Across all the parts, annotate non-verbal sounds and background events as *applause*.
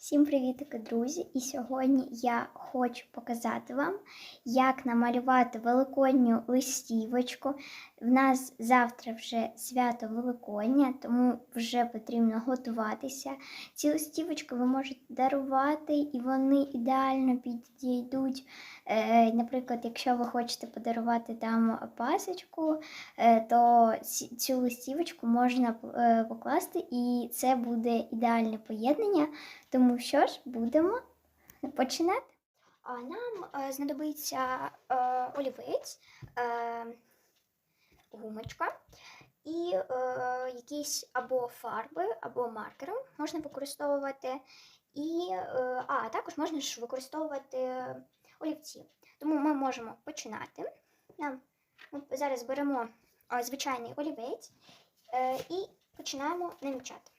Всім привітики, друзі! І сьогодні я хочу показати вам, як намалювати великодню листівочку. В нас завтра вже свято Великодня, тому вже потрібно готуватися. Ці листівочки ви можете дарувати, і вони ідеально підійдуть. Е, Наприклад, якщо ви хочете подарувати там пасочку, е, то цю листівочку можна е, покласти, і це буде ідеальне поєднання. Тому що ж, будемо починати. Нам е, знадобиться е, олівець, е, гумочка і якісь або фарби, або маркери можна використовувати. І, а також можна ж використовувати олівці. Тому ми можемо починати. Нам, ми зараз беремо звичайний олівець і починаємо намічати.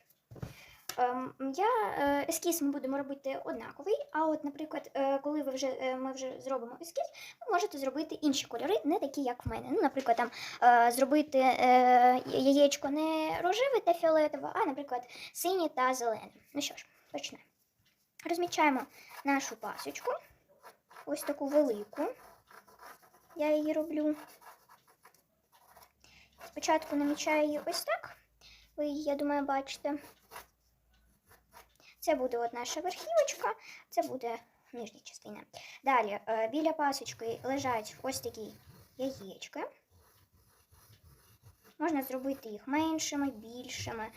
Ем, Я е, ескіз ми будемо робити однаковий, а от, наприклад, е, коли ви вже е, ми вже зробимо ескіз, ви можете зробити інші кольори, не такі, як в мене. Ну, наприклад, там зробити яєчко не рожеве та фіолетове, а, наприклад, синє та зелене. Ну що ж, почнемо. Розмічаємо нашу пасочку, ось таку велику. Я її роблю. Спочатку намічаю її ось так. Ви її, я думаю, бачите. Це буде от наша верхівочка, це буде нижня частина. Далі е, біля пасочки лежать ось такі яєчки. Можна зробити їх меншими, більшими.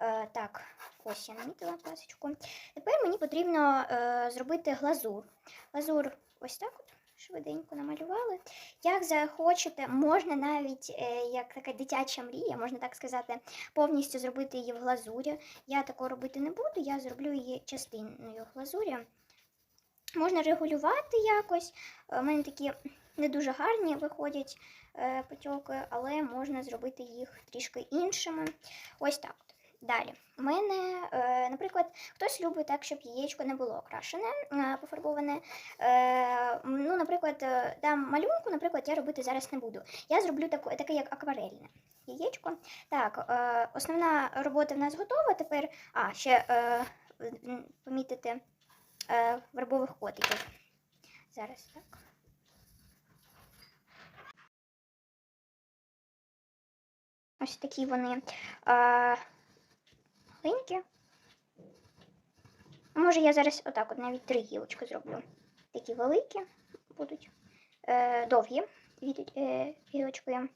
Е, так, ось я намітила пасочку. Тепер мені потрібно е, зробити глазур. Глазур ось так от. Швиденько намалювали. Як захочете, можна навіть, е, як така дитяча мрія, можна так сказати, повністю зробити її в глазурі. Я такого робити не буду, я зроблю її частиною глазурі. Можна регулювати якось. У мене такі не дуже гарні виходять е, потьоки, але можна зробити їх трішки іншими. Ось так. Далі. У мене, е, наприклад, хтось любить так, щоб яєчко не було окрашене, е, пофарбоване. Е, ну, наприклад, там малюнку, наприклад, я робити зараз не буду. Я зроблю таке, як акварельне яєчко. Так, основна робота в нас готова. Тепер, а, ще помітити вербових котиків. Зараз так. Ось такі вони е, Може, я зараз отак от навіть три гілочки зроблю. Такі великі будуть. Е, довгі е, гілочки.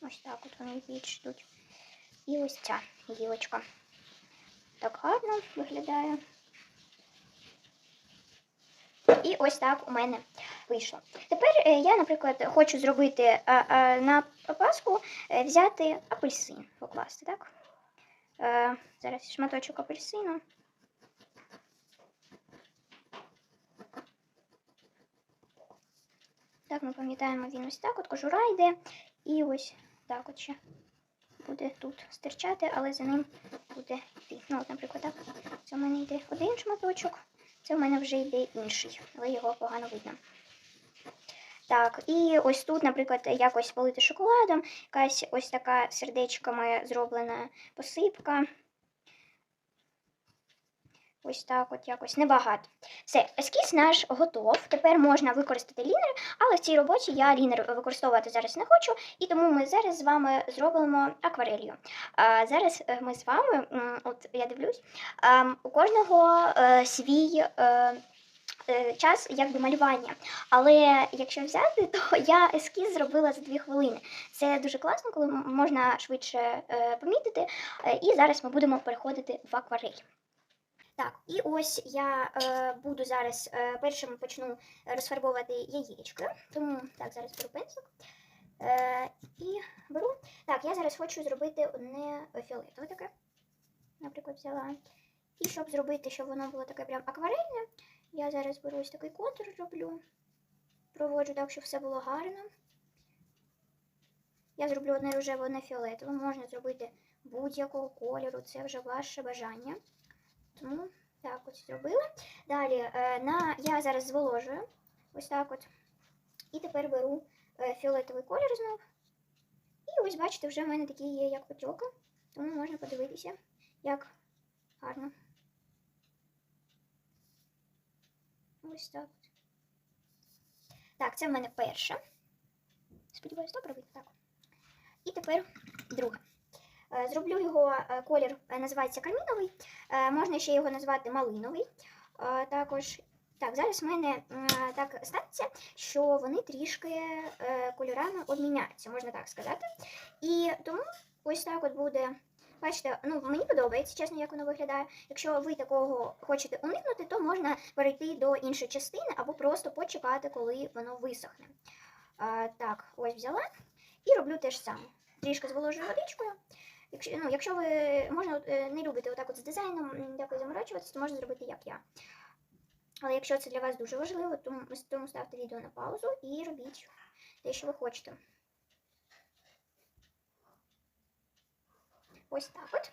Ось так от вони відчуть. І ось ця гілочка. Так гарно виглядає. І ось так у мене вийшло. Тепер е, я, наприклад, хочу зробити е, е, на паску е, взяти апельсин, покласти, так? Зараз шматочок апельсину. Так, ми пам'ятаємо, він ось так, от кожура йде, і ось так от ще буде тут стирчати, але за ним буде йти. Ну, от, наприклад, так. Це в мене йде один шматочок, це в мене вже йде інший, але його погано видно. Так, і ось тут, наприклад, якось полити шоколадом, якась ось така сердечками зроблена посипка. Ось так от якось небагато. Все, ескіз наш готов. Тепер можна використати лінер, але в цій роботі я лінер використовувати зараз не хочу, і тому ми зараз з вами зробимо акварелью. А, зараз е, ми з вами, от я дивлюсь, у кожного е, свій. е, Час якби малювання. Але якщо взяти, то *laughs* я ескіз зробила за дві хвилини. Це дуже класно, коли можна швидше е, помітити. І зараз ми будемо переходити в акварель. Так, і ось я е, буду зараз е, першим почну розфарбовувати яєчки. Тому так, зараз беру пензлик. Е, і беру. Так, я зараз хочу зробити одне фіолетове таке. Наприклад, взяла. І щоб зробити, щоб воно було таке прям акварельне, я зараз беру ось такий контур роблю. Проводжу так, щоб все було гарно. Я зроблю одне рожеве, одне фіолетове. Можна зробити будь-якого кольору, це вже ваше бажання. Тому так ось зробила. Далі е, на, я зараз зволожую. Ось так от. І тепер беру е, фіолетовий колір знов. І ось, бачите, вже в мене такі є як потьоки. Тому можна подивитися, як Гарно. Ось так. Так, це в мене перша. Сподіваюсь, добре. Так. І тепер друга. Е, Зроблю його е, колір, е, називається каміновий. Можна ще його назвати малиновий. Також. Так, зараз в мене так станеться, що вони трішки кольорами обміняються, можна так сказати. І тому ось так от буде. Бачите, ну мені подобається, чесно, як воно виглядає. Якщо ви такого хочете уникнути, то можна перейти до іншої частини або просто почекати, коли воно висохне. А, так, ось взяла і роблю те ж саме. Трішки зволожую водичкою. Якщо, ну, якщо ви можна, е, не любите отак от з дизайном дякую заморачуватися, то можна зробити як я. Але якщо це для вас дуже важливо, то, тому ставте відео на паузу і робіть те, що ви хочете. Ось так от.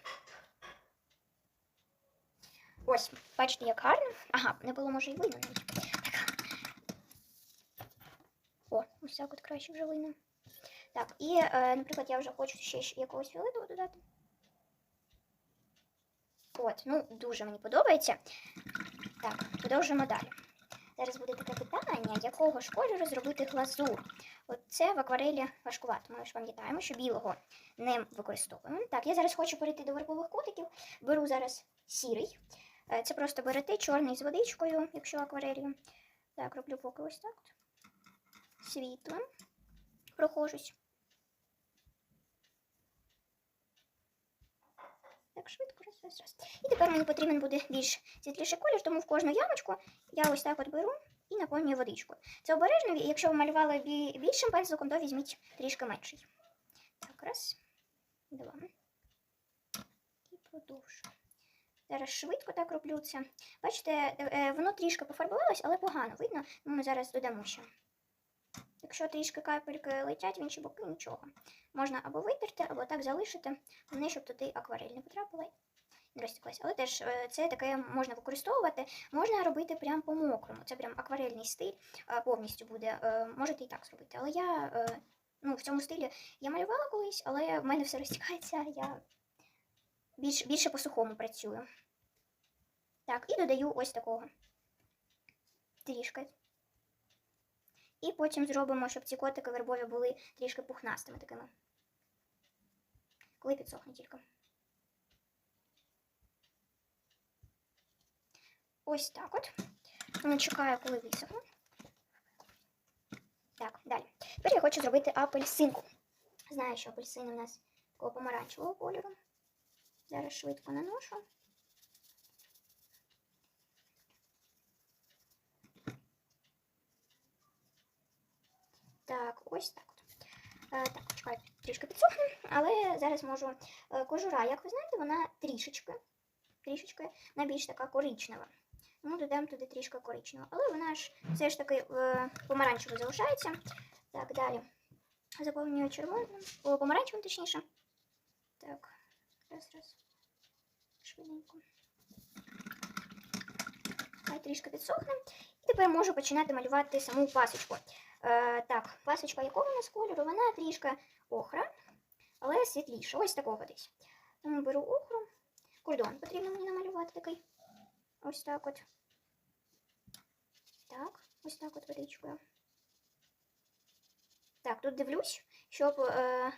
Ось, бачите, як гарно. Ага, не було може і видно навіть. О, ось так от краще вже видно. Так, і, е, наприклад, я вже хочу ще якогось фіолетового додати. От, ну, дуже мені подобається. Так, продовжуємо далі. Зараз буде таке питання, якого ж кольору зробити глазур. От це в акварелі важкувато. Ми ж пам'ятаємо, що білого не використовуємо. Так, я зараз хочу перейти до вербових котиків. Беру зараз сірий. Е, Це просто берете чорний з водичкою, якщо акварелью. Так, роблю поки ось так. Світлим. Прохожусь. Так, швидко, раз, раз, раз. І тепер мені потрібен буде більш світліший колір, тому в кожну ямочку я ось так от беру і наповнюю водичкою. Це обережно, якщо ви малювали більшим пензликом, то візьміть трішки менший. Так, раз, два. І продовжую. Зараз швидко так роблю це. Бачите, е, е, воно трішки пофарбувалось, але погано видно. Ну, Ми зараз додамо ще. Якщо трішки капельки летять в інші боки, нічого. Можна або витерти, або так залишити, головне, щоб туди акварель не потрапила. Але теж е, це таке можна використовувати, можна робити прямо по мокрому. Це прям акварельний стиль е, повністю буде. Е, Можете і так зробити. Але я ну, в цьому стилі я малювала колись, але в мене все розтікається. Я більш, більше по сухому працюю. Так, і додаю ось такого трішки. І потім зробимо, щоб ці котики вербові були трішки пухнастими такими. Коли підсохне тільки. Ось так от. Ну, Чекаю, коли висохне. Так, далі. Тепер я хочу зробити апельсинку. Знаю, що апельсини у нас такого помаранчевого кольору. Зараз швидко наношу. Так, ось так. Е, так, чекаю, трішки підсохне, але зараз можу. Е, кожура, як ви знаєте, вона трішечки, трішечки, вона більш така коричнева. Тому додаємо туди трішки коричневого. Але вона ж все ж таки е, помаранчевою залишається. Так, далі. Заповнюю червоним, о, помаранчевим точніше. Так, раз, раз. Швиденько. Хай трішки підсохне. І тепер можу починати малювати саму пасочку. Е, так, пасочка якого у нас кольору? Вона трішки охра, але світліша. Ось такого десь. Тому беру охру. Кордон потрібно мені намалювати такий. Ось так от. Так, ось так от водичкою. Так, тут дивлюсь, щоб е,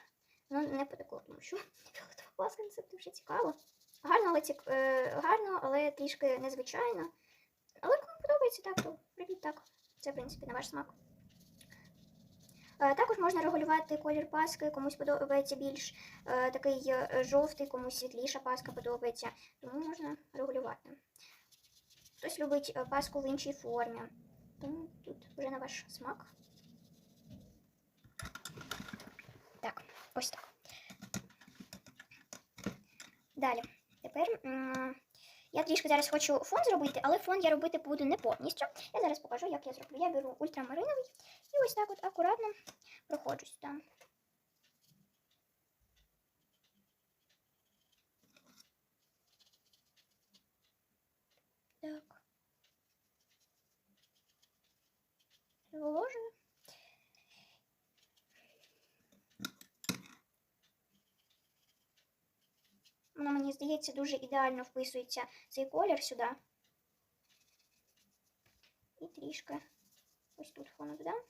ну, не потекло, тому що *laughs* фіолетова це дуже цікаво. Гарно, але, цік... е, гарно, але трішки незвичайно. Але кому подобається так, то робіть так. Це, в принципі, на ваш смак. Е, Також можна регулювати колір паски, комусь подобається більш е, такий е, жовтий, комусь світліша паска подобається, тому можна регулювати. Хтось любить паску в іншій формі, тому тут вже на ваш смак. Так, ось так. Далі. Тепер я трішки зараз хочу фон зробити, але фон я робити буду не повністю. Я зараз покажу, як я зроблю. Я беру ультрамариновий і ось так от акуратно проходжусь там. Так. Зволожую. Воно мені мені здається, дуже ідеально вписується цей колір сюди. І трішки Ось тут додам.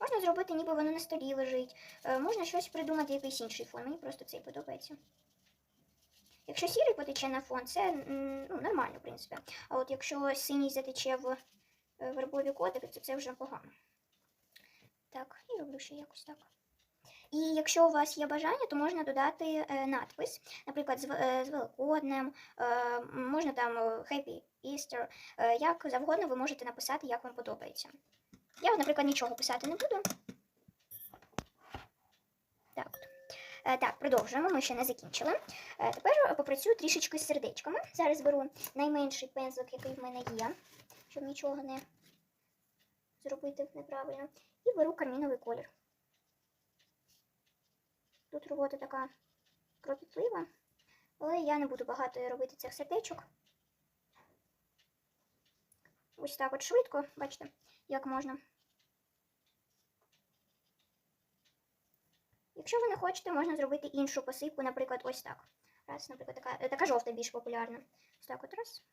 Можна зробити, ніби воно на столі лежить. Е, можна щось придумати, якийсь інший фон. Мені просто цей подобається. Якщо сірий потече на фон, це ну, нормально, в принципі. А от якщо синій затече в е, вербові котики, то це вже погано. Так, і роблю ще якось так. І якщо у вас є бажання, то можна додати е, надпис, наприклад, з, Великоднем, можна там Happy Easter, е, як завгодно ви можете написати, як вам подобається. Я, наприклад, нічого писати не буду. Так. Е, так, продовжуємо, ми ще не закінчили. Е, тепер попрацюю трішечки з сердечками. Зараз беру найменший пензлик, який в мене є, щоб нічого не зробити неправильно. І беру карміновий колір. Тут робота така кропітлива, але я не буду багато робити цих сердечок. Ось так от швидко, бачите, як можна. Якщо ви не хочете, можна зробити іншу посипку, наприклад, ось так. Раз, наприклад, така, е, така жовта більш популярна. Ось так от раз.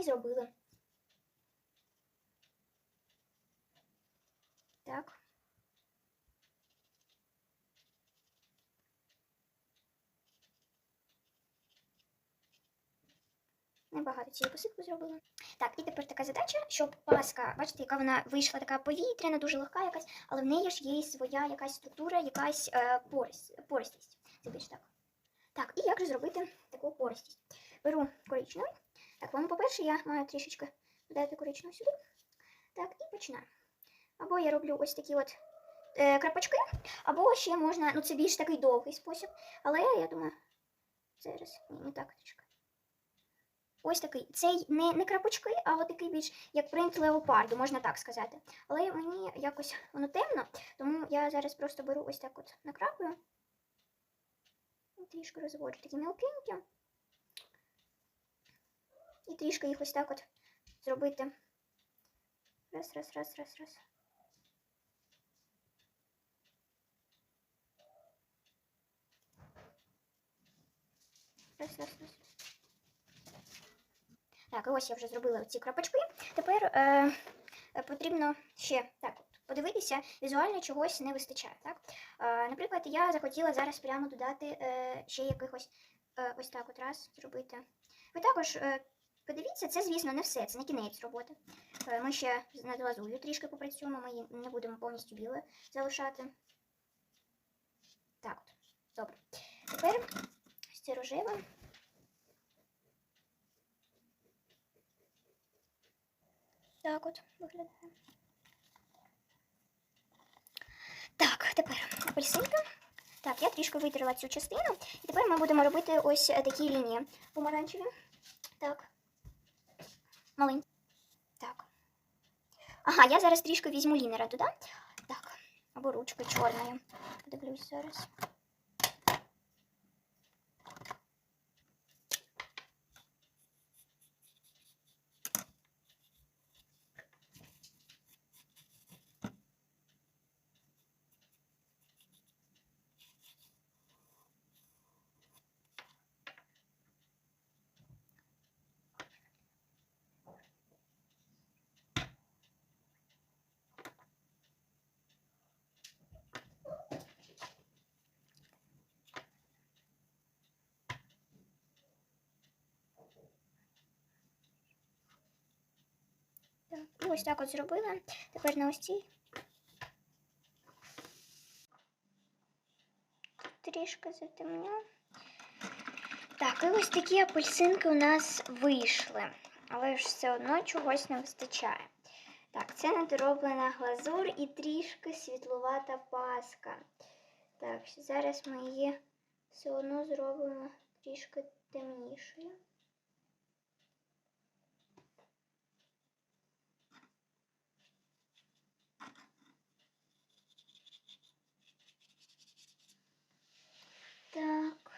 І зробили. Так. Небагато цієї посипки зробила. Так, і тепер така задача, щоб паска, бачите, яка вона вийшла така повітряна, дуже легка якась, але в неї ж є своя якась структура, якась е, пористість. Це більш так. Так, і як же зробити таку пористість? Беру коричневий. Так, вам, по-перше, я маю трішечки додати коричневий сюди. Так, і починаю. Або я роблю ось такі от е, крапочки, або ще можна, ну це більш такий довгий спосіб, але я думаю, зараз, ні, не так трішки. Ось такий. Цей не, не крапочки, а от такий більш як принт леопарду, можна так сказати. Але мені якось воно темно, тому я зараз просто беру ось так от накрапую. І трішки розводжу такі мілкенькі. І трішки їх ось так от зробити. Раз, раз, раз, раз, раз. Раз, раз, раз. Так, ось я вже зробила ці крапочки. Тепер е, е, потрібно ще так от подивитися, візуально чогось не вистачає. Так? Е, наприклад, я захотіла зараз прямо додати е, ще якихось е, ось так от раз зробити. Ви також е, подивіться, це, звісно, не все, це не кінець роботи. Е, ми ще над лазур'ю трішки попрацюємо, ми її не будемо повністю біле залишати. Так от, добре. Тепер ось це рожеве. Так от виглядає. Так, тепер апельсинка. Так, я трішки витерла цю частину. І тепер ми будемо робити ось е, такі лінії помаранчеві. Так. Маленькі. Так. Ага, я зараз трішки візьму лінера туди. Так. Або ручкою чорною. Подивлюсь зараз. Ось так от зробила. Тепер на ось цій. Трішки затемню. Так, і ось такі апельсинки у нас вийшли. Але ж все одно чогось не вистачає. Так, це недороблена глазур і трішки світлувата паска. Так, зараз ми її все одно зробимо трішки темнішою. Так.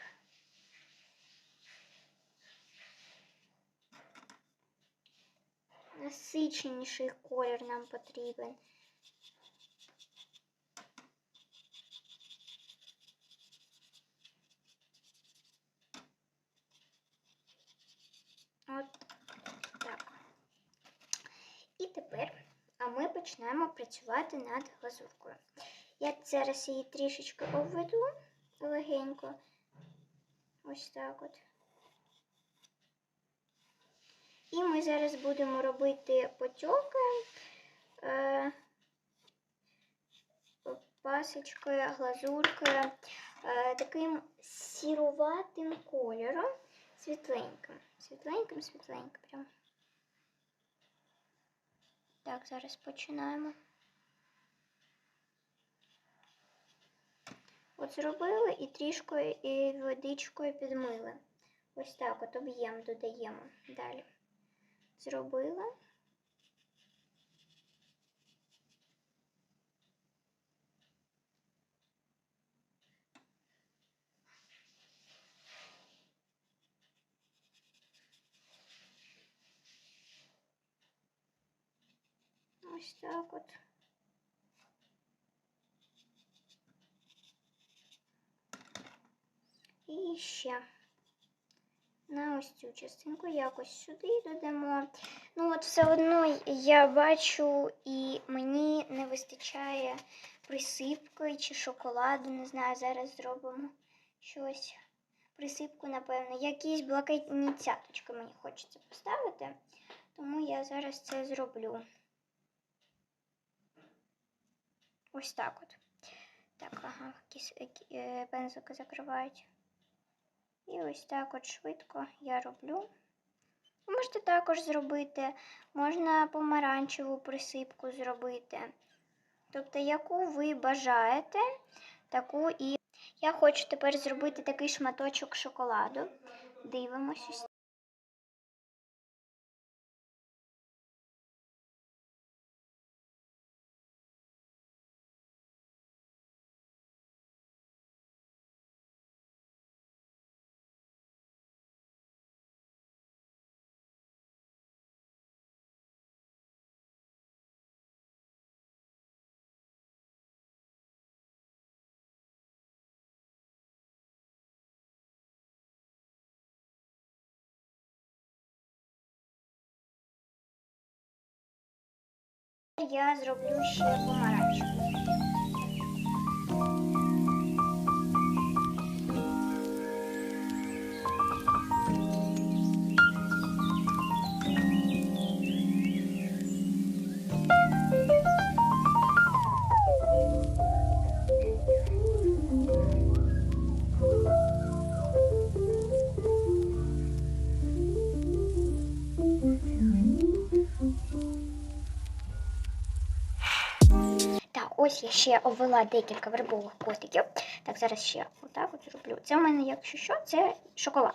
Насиченіший колір нам потрібен. От так. І тепер а ми почнемо працювати над глазуркою. Я зараз її трішечки обведу легенько. Ось так от. І ми зараз будемо робити потьоки е, пасочкою, глазуркою е, таким сіруватим кольором, світленьким. Світленьким, світленьким. Прям. Так, зараз починаємо. От зробили і трішкою і водичкою підмили. Ось так от об'єм додаємо далі. Зробила. Ось так от. І ще на ось цю частинку якось сюди додамо. Ну, от все одно я бачу, і мені не вистачає присипки чи шоколаду. Не знаю, зараз зробимо щось. Присипку, напевно, якісь блакитні цяточки мені хочеться поставити, тому я зараз це зроблю. Ось так от. Так, ага, кіс, е, пензлики закривають. І ось так от швидко я роблю. Можете також зробити, можна помаранчеву присипку зробити. Тобто, яку ви бажаєте, таку і я хочу тепер зробити такий шматочок шоколаду. Дивимось Я зроблю ще помаранчеву. Я ще обвела декілька вербових котиків. Так, зараз ще отак от зроблю. Це у мене, якщо що, це шоколад.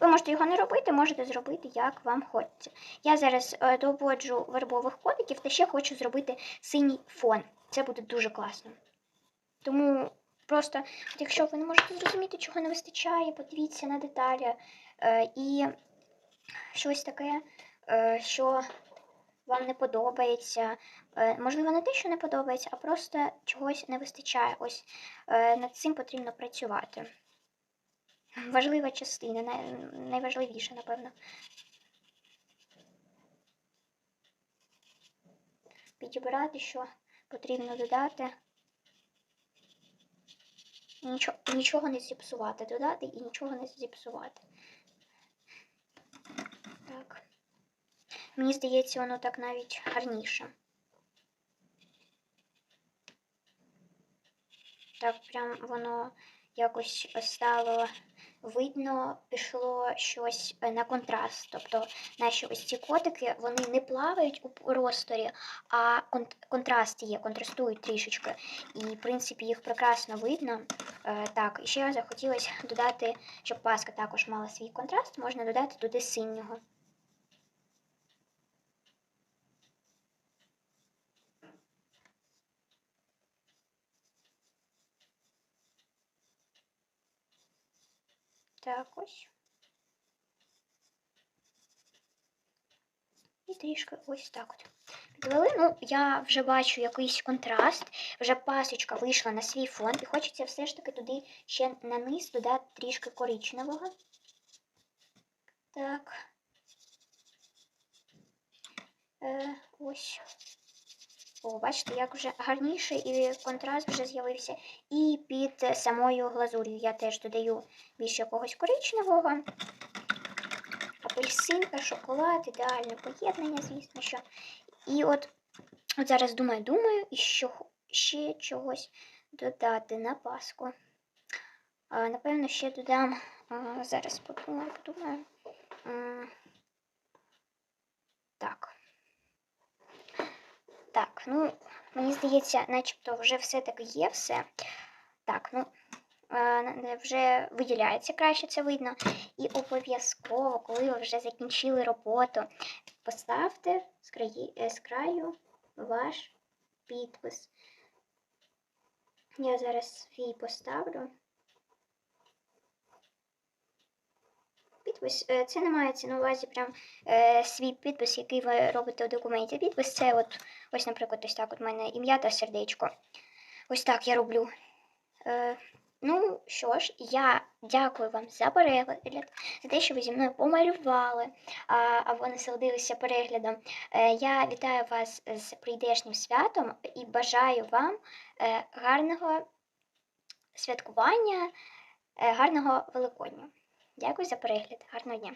Ви можете його не робити, можете зробити, як вам хочеться. Я зараз е, доводжу вербових котиків та ще хочу зробити синій фон. Це буде дуже класно. Тому просто, якщо ви не можете зрозуміти, чого не вистачає, подивіться на деталі е, і щось таке, е, що вам не подобається. Е, Можливо, не те, що не подобається, а просто чогось не вистачає. Ось е, над цим потрібно працювати. Важлива частина, найважливіша, напевно. Підібрати, що потрібно додати. Нічого, нічого не зіпсувати. Додати і нічого не зіпсувати. Так. Мені здається, воно так навіть гарніше. Так, прям воно якось стало видно, пішло щось е, на контраст. Тобто наші ось ці котики вони не плавають у просторі, а контраст є, контрастують трішечки. І, в принципі, їх прекрасно видно. Е, Так, і ще захотілося додати, щоб паска також мала свій контраст, можна додати туди синього. так ось. І трішки ось так от. Ну, я вже бачу якийсь контраст, вже пасочка вийшла на свій фон, і хочеться все ж таки туди ще на низ додати трішки коричневого. Так. Е, Ось. О, бачите, як вже гарніше і контраст вже з'явився. І під самою глазур'ю я теж додаю більш якогось коричневого. Апельсинка, шоколад, ідеальне поєднання, звісно, що. І от, от зараз думаю, думаю, і що ще чогось додати на паску. А, напевно, ще додам. А, зараз подумаю, подумаю. М, Так. Так, ну, мені здається, начебто вже все-таки є все. Так, ну, е, вже виділяється краще це видно. І обов'язково, коли ви вже закінчили роботу, поставте з, краї, е, з краю ваш підпис. Я зараз свій поставлю. Підпис е, це не мається на увазі прям е, свій підпис, який ви робите у документі. Підпис це от, ось, наприклад, ось так. От у мене ім'я та сердечко. Ось так я роблю. Е, ну що ж, я дякую вам за перегляд, за те, що ви зі мною помалювали або насолодилися переглядом. Е, я вітаю вас з прийдешнім святом і бажаю вам е, гарного святкування, гарного Великодня. Дякую за перегляд. Гарного дня.